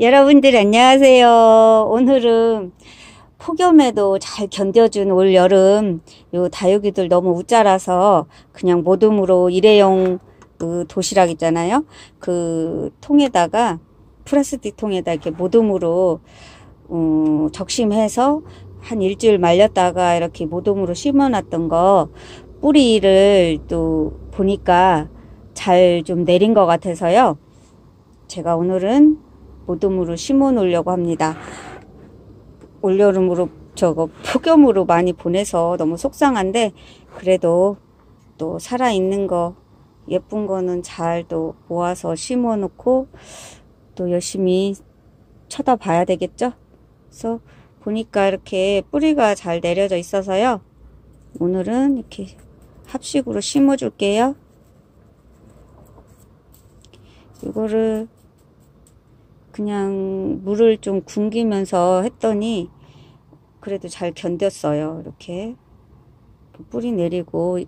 여러분들 안녕하세요. 오늘은 폭염에도 잘 견뎌준 올 여름 요 다육이들 너무 웃자라서 그냥 모둠으로 일회용 그 도시락 있잖아요. 그 통에다가 플라스틱 통에다 이렇게 모둠으로 어, 적심해서 한 일주일 말렸다가 이렇게 모둠으로 심어놨던 거 뿌리를 또 보니까 잘 좀 내린 것 같아서요. 제가 오늘은 모둠으로 심어 놓으려고 합니다. 올여름으로 저거 폭염으로 많이 보내서 너무 속상한데 그래도 또 살아있는 거 예쁜 거는 잘 또 모아서 심어 놓고 또 열심히 쳐다봐야 되겠죠? 그래서 보니까 이렇게 뿌리가 잘 내려져 있어서요. 오늘은 이렇게 합식으로 심어 줄게요. 이거를 그냥 물을 좀 굶기면서 했더니 그래도 잘 견뎠어요. 이렇게 뿌리 내리고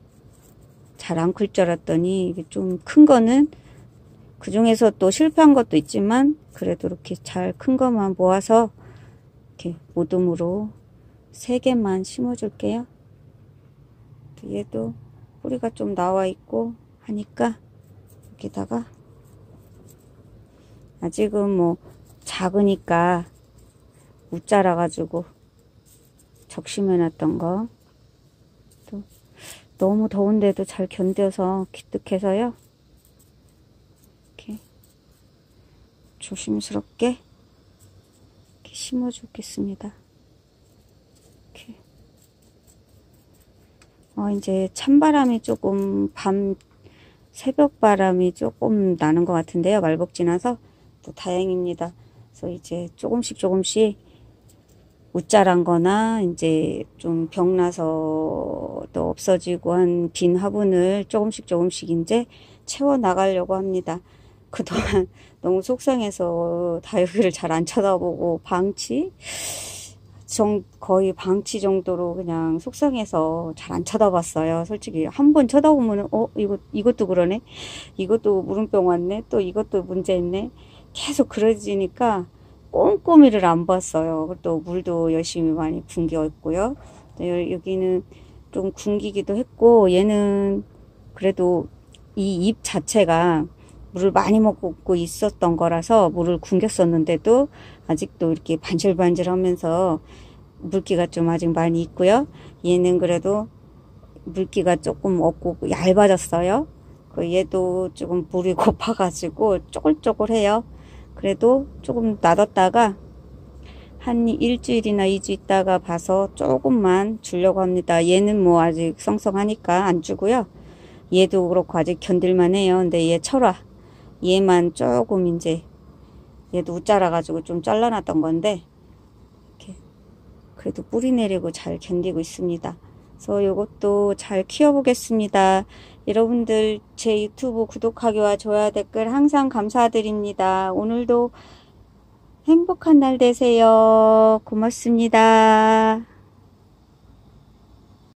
잘 안 클 줄 알았더니 좀 큰 거는 그 중에서 또 실패한 것도 있지만 그래도 이렇게 잘 큰 것만 모아서 이렇게 모둠으로 세 개만 심어 줄게요. 얘도 뿌리가 좀 나와 있고 하니까 여기다가 아직은 뭐 작으니까 못 자라가지고 적심해놨던 거. 또 너무 더운데도 잘 견뎌서 기특해서요. 이렇게 조심스럽게 이렇게 심어주겠습니다. 이렇게. 어, 이제 찬바람이 조금 밤 새벽 바람이 조금 나는 것 같은데요. 말복 지나서 또 다행입니다. 그래서 이제 조금씩 조금씩 웃자란 거나 이제 좀 병나서 또 없어지고 한 빈 화분을 조금씩 조금씩 이제 채워 나가려고 합니다. 그동안 너무 속상해서 다육이를 잘 안 쳐다보고 방치 정, 거의 방치 정도로 그냥 속상해서 잘 안 쳐다봤어요. 솔직히 한 번 쳐다보면 어 이거 이것도 그러네 이것도 물음병 왔네 또 이것도 문제 있네 계속 그러지니까 꼼꼼히를 안 봤어요. 또 물도 열심히 많이 굶겼고요. 여기는 좀 굶기기도 했고 얘는 그래도 이 잎 자체가 물을 많이 먹고 있었던 거라서 물을 굶겼었는데도 아직도 이렇게 반질반질 하면서 물기가 좀 아직 많이 있고요. 얘는 그래도 물기가 조금 없고 얇아졌어요. 그 얘도 조금 물이 고파가지고 쪼글쪼글해요. 그래도 조금 놔뒀다가 한 일주일이나 이주 있다가 봐서 조금만 주려고 합니다. 얘는 뭐 아직 성성하니까 안 주고요. 얘도 그렇고 아직 견딜만 해요. 근데 얘 철화. 얘만 조금 이제 얘도 웃자라 가지고 좀 잘라놨던 건데 이렇게 그래도 뿌리 내리고 잘 견디고 있습니다. 그래서 이것도 잘 키워보겠습니다. 여러분들 제 유튜브 구독하기와 좋아요 댓글 항상 감사드립니다. 오늘도 행복한 날 되세요. 고맙습니다.